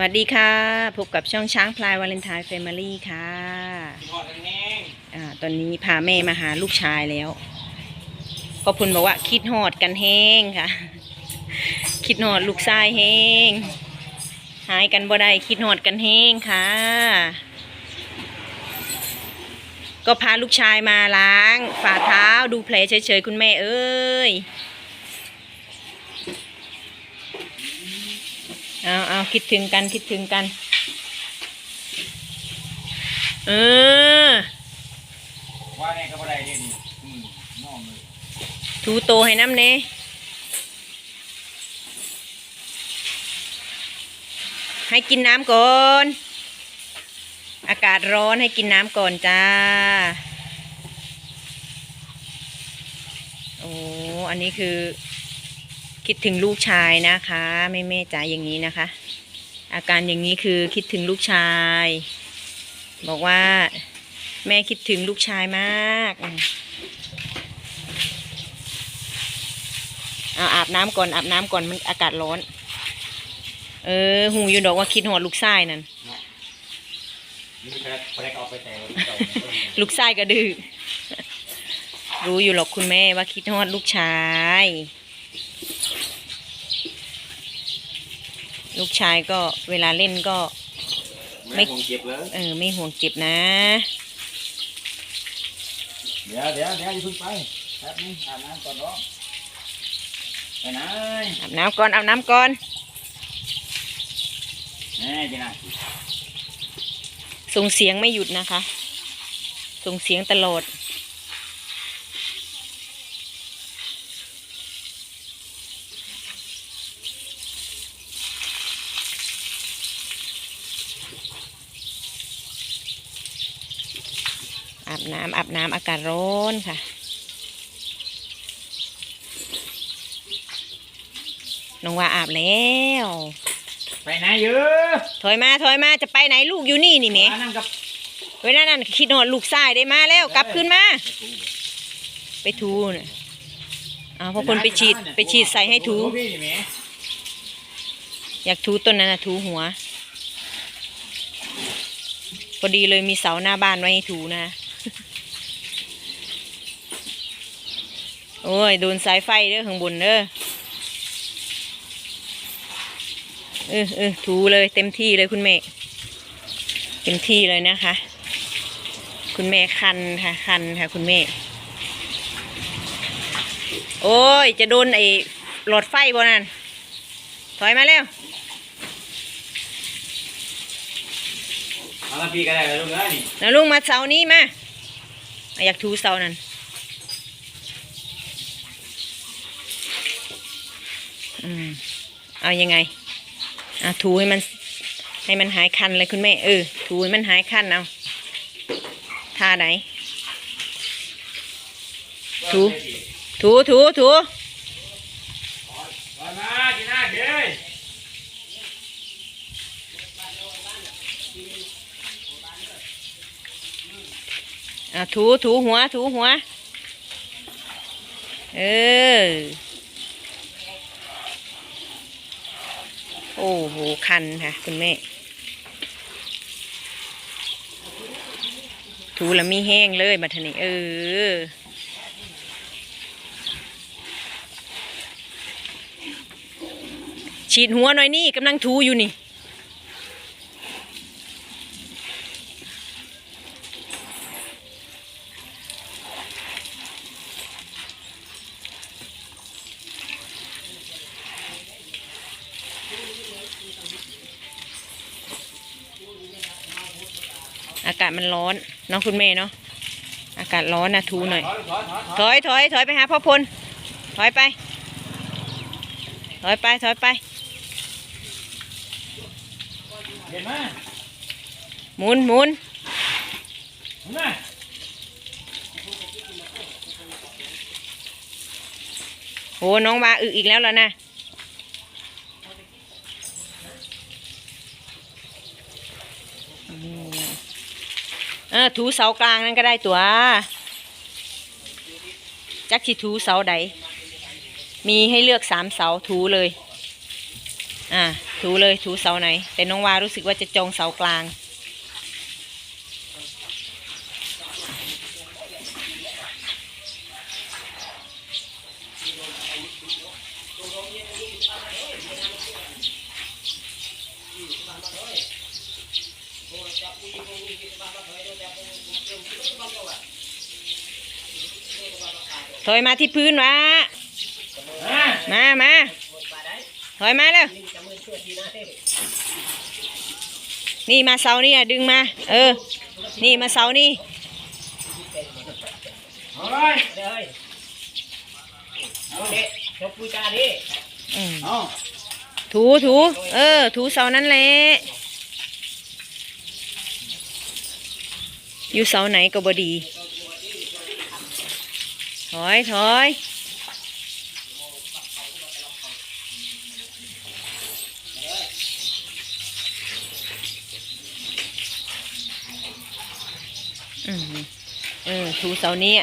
วัสดีค่ะ พบกับช่องช้างพลายวาเลนไทน์แฟมิลี่ค่ะอ่าตอนนี้พาแม่มาหาลูกชายแล้วพ่อพุนบอกว่าคิดหอดกันแห้งค่ะ คิดหอดลูกชายแห้งหายกันบ่ได้คิดหอดกันแห้งค่ะ ก็พาลูกชายมาล้างฝ่าเท้าดูแผลเฉยๆคุณแม่เอ้ย เอาเอาคิดถึงกันคิดถึงกัน เออ ว่าไงก็บ่ได้เด่นอืมน้องเลยถูโตให้น้ำเนให้กินน้ำก่อน อากาศร้อนให้กินน้ำก่อนจ้า โอ้ อันนี้คือ คิดถึงลูกชายนะคะแม่แม่จ๋าอย่างนี้นะคะ อาการอย่างนี้คือคิดถึงลูกชาย บอกว่า แม่คิดถึงลูกชายมากอืมเอาอาบน้ำก่อนอาบน้ำก่อนมันอากาศร้อน เออหูอยู่ดอกว่าคิดหอดลูกชายนั่นนี่แค่แปลกเอาไปแต่เจ้าลูกชายก็ดื้อรู้อยู่หรอกคุณแม่ว่าคิดฮอดลูกชาย ลูกชายก็เวลาเล่นก็ ไม่คงเจ็บเลยเออไม่ห่วงเจ็บนะ เดี๋ยวเดี๋ยวเดี๋ยวอย่าเพิ่งไปแป๊บนึงอาบน้ำก่อนน้องไปไหนอาบน้ำก่อนอาบน้ำก่อน แน่จีน่าส่งเสียงไม่หยุดนะคะ ส่งเสียงตลอด อาบน้ำอาบน้ำอากาศร้อนค่ะ น้องว่าอาบแล้ว ไปไหนเยอะถอยมาถอยมาจะไปไหนลูกอยู่นี่นี่แหมมานั่งกับเว้ยนั่นนั่นคิดหนอดลูกชายได้มาแล้วกลับขึ้นมา ไปทูน่ะเอาพอคนไปฉีดไปฉีดใส่ให้ถู พี่นี่แหมอยากทูต้นนั้นนะทูหัว พอดีเลยมีเสาหน้าบ้านไว้ให้ทูนะ โอ้ยโดนสายไฟเด้อข้างบนเด้อเออเออถูเลยเต็มที่เลยคุณแม่ เต็มที่เลยนะคะ คุณแม่คันค่ะคันค่ะ คุณแม่ โอ้ย จะโดนไอ้หลอดไฟบ่นั่นถอยมาเร็วเอาละพี่ก็ได้แล้วลูกเอ้ยนี่แล้วลุงมาเสานี้มาอะอยากถูเสานั่น อืมเอายังไงอะถูให้มัน ให้มันหายคันเลยคุณแม่เออถูให้มันหายคันเอาท่าไหน ถูถูถูถูถูถูหัว ถูหัว เออ โอ้โห คันค่ะ คุณแม่ ถูแล้วมีแห้งเลยบัดนี้เออฉีดหัวหน่อยนี่กำลังถูอยู่นี่ อากาศมันร้อนเนาะคุณแม่เนาะอากาศร้อนนะทูหน่อย ถอยถอยถอยไปหาพ่อพลถอยไปถอยไปถอยไปเห็นไหมหมุนหมุนเห็นไหมโหน้องวาอึอีกแล้วแล้วนะอืมเออถูเสากลางนั่นก็ได้ตัว จักสิถูเสาใด มีให้เลือกสามเสาถูเลย อ่า ถูเลยถูเสาไหน แต่น้องวารู้สึกว่าจะจองเสากลาง ถอยมาที่พื้นวะมามาถอยมาเร็วนี่มาเสานี่อะดึงมา เออ นี่มาเสานี่เอาเลยเลยเอาเด็กจบปูจาดิถูถู เออ ถูเสานั่นแหละ อยู่เสาไหนก็บดี ถอยถอยอืมเออถูเสานี้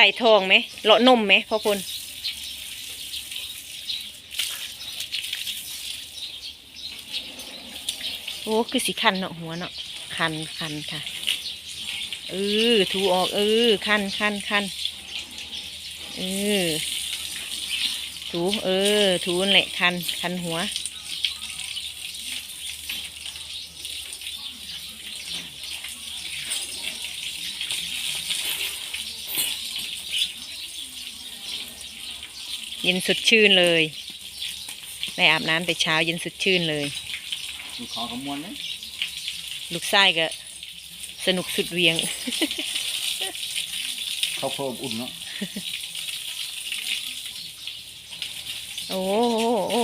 ไก่ทองไหมเลาะนมไหมพ่อคุณโอ้คือสิคันเนาะหัวเนาะคันคันค่ะเออถูออกเออคันคันคันเออถูเออถูนแหละคันคันหัว เย็นสดชื่นเลยได้อาบน้ำแต่เช้าเย็นสดชื่นเลย ดูขอขมวนเนี่ยลูกไส้ก็สนุกสุดเหวียงเขาเพิ่มอุ่นเนาะโอ้โหโอ้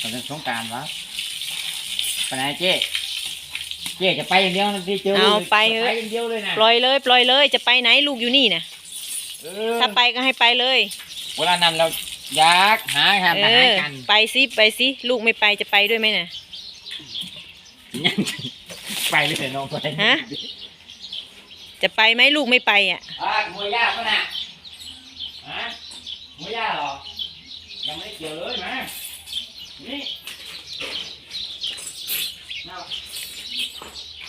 ตอนนี้สงกรารวะไปไหนเจ๊เจ๊จะไปอย่างเดียวนะที่เจอเอาลูกไปจะเถไปอะ อย่างเดียวเลยนะปล่อยเลย ปล่อยเลยจะไปไหนลูกอยู่นี่นะ เออถ้าไปก็ให้ไปเลยเวลานั้นเราอยากหาหาเอหาอกันไปสิไปสิลูกไม่ไปจะไปด้วยไหมน่ะยังไปเลยน้องไปฮะ จะไปไหมลูกไม่ไปอะ อะมวยยากปะน่ะฮะมวยยากเหรอยังไม่ได้เกี่ยวเลยมานี่เอา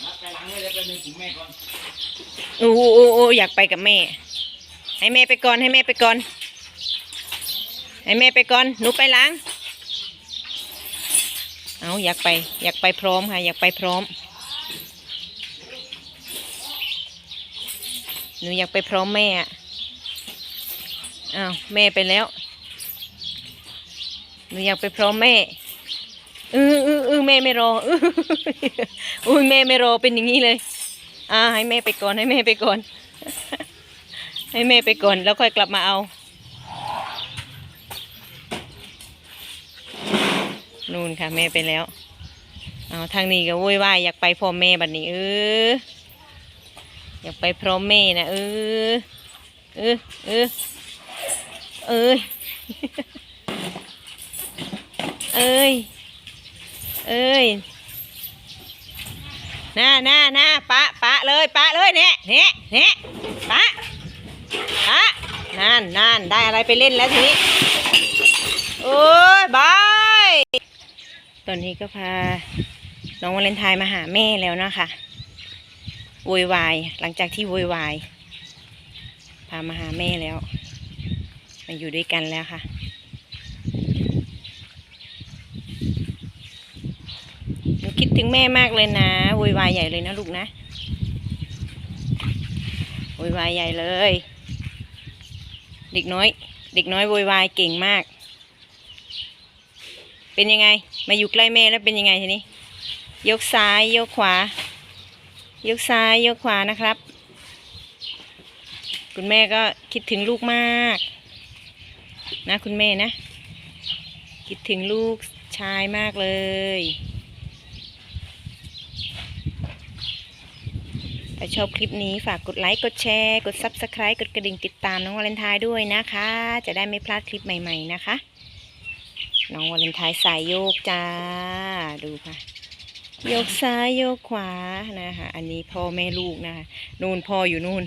นับไปหลังเลยเดี๋ยวไปหนึ่งถึงแม่ก่อนโอ้โหโอ้โหอยากไปกับแม่ ให้แม่ไปก่อนให้แม่ไปก่อน ให้แม่ไปก่อนหนูไปล้าง เอาอยากไป อยากไปพร้อมค่ะ อยากไปพร้อม หนูอยากไปพร้อมแม่อะอ้าวแม่ไปแล้ว หนูอยากไปพร้อมแม่ออเออเออแม่ไม่รออออุ้ยแม่ไม่รอเป็นอย่างนี้เลย อ่าให้แม่ไปก่อนให้แม่ไปก่อน ให้แม่ไปก่อนแล้วค่อยกลับมาเอา นู่นค่ะแม่ไปแล้ว เอาทางนี้ก็โวยวายอยากไปพร้อมแม่บัดนี้เอออยากไปพร้อมแม่นะเออเออเออเอ้ยเอ้ยเอ้ยหน่าหน่าหน่าปะปะเลยปะเลยเนี่ยเนี่ยเนี่ยปะ นั่นนั่นได้อะไรไปเล่นแล้วทีนี้ โอ้ยบาย ตอนนี้ก็พา น้องวาเลนไทน์มาหาแม่แล้วนะคะโวยวาย หลังจากที่โวยวาย พามาหาแม่แล้ว มาอยู่ด้วยกันแล้วค่ะ หนูคิดถึงแม่มากเลยนะโวยวายใหญ่เลยนะลูกนะโวยวายใหญ่เลย เด็กน้อย เด็กน้อยโวยวายเก่งมาก เป็นยังไง มาอยู่ใกล้แม่แล้วเป็นยังไงทีนี้ ยกซ้ายยกขวา ยกซ้ายยกขวานะครับ คุณแม่ก็คิดถึงลูกมาก นะคุณแม่นะ คิดถึงลูกชายมากเลย ถ้าชอบคลิปนี้ฝากกดไลค์ กดแชร์ กด Subscribe กดกระดิ่งติดตามน้องวาเลนไทน์ด้วยนะคะ จะได้ไม่พลาดคลิปใหม่ ๆนะคะ น้องวาเลนไทน์สายโยกจ้า ดูค่ะ โยกซ้ายโยกขวานะคะ อันนี้พ่อแม่ลูกนะคะ นู่นพ่ออยู่นู่น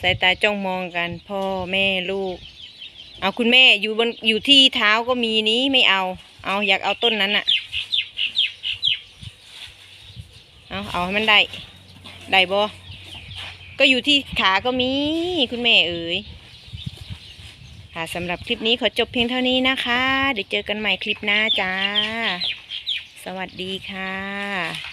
สายตาจ้องมองกัน พ่อแม่ลูก เอาคุณแม่อยู่บนอยู่ที่เท้าก็มีนี้ไม่เอา เอาอยากเอาต้นนั้นอะเอาเอาให้มันได้ ได้บ่ก็อยู่ที่ขาก็มีคุณแม่เอ๋ยค่ะสำหรับคลิปนี้ขอจบเพียงเท่านี้นะคะ เดี๋ยวเจอกันใหม่คลิปหน้าจ้า สวัสดีค่ะ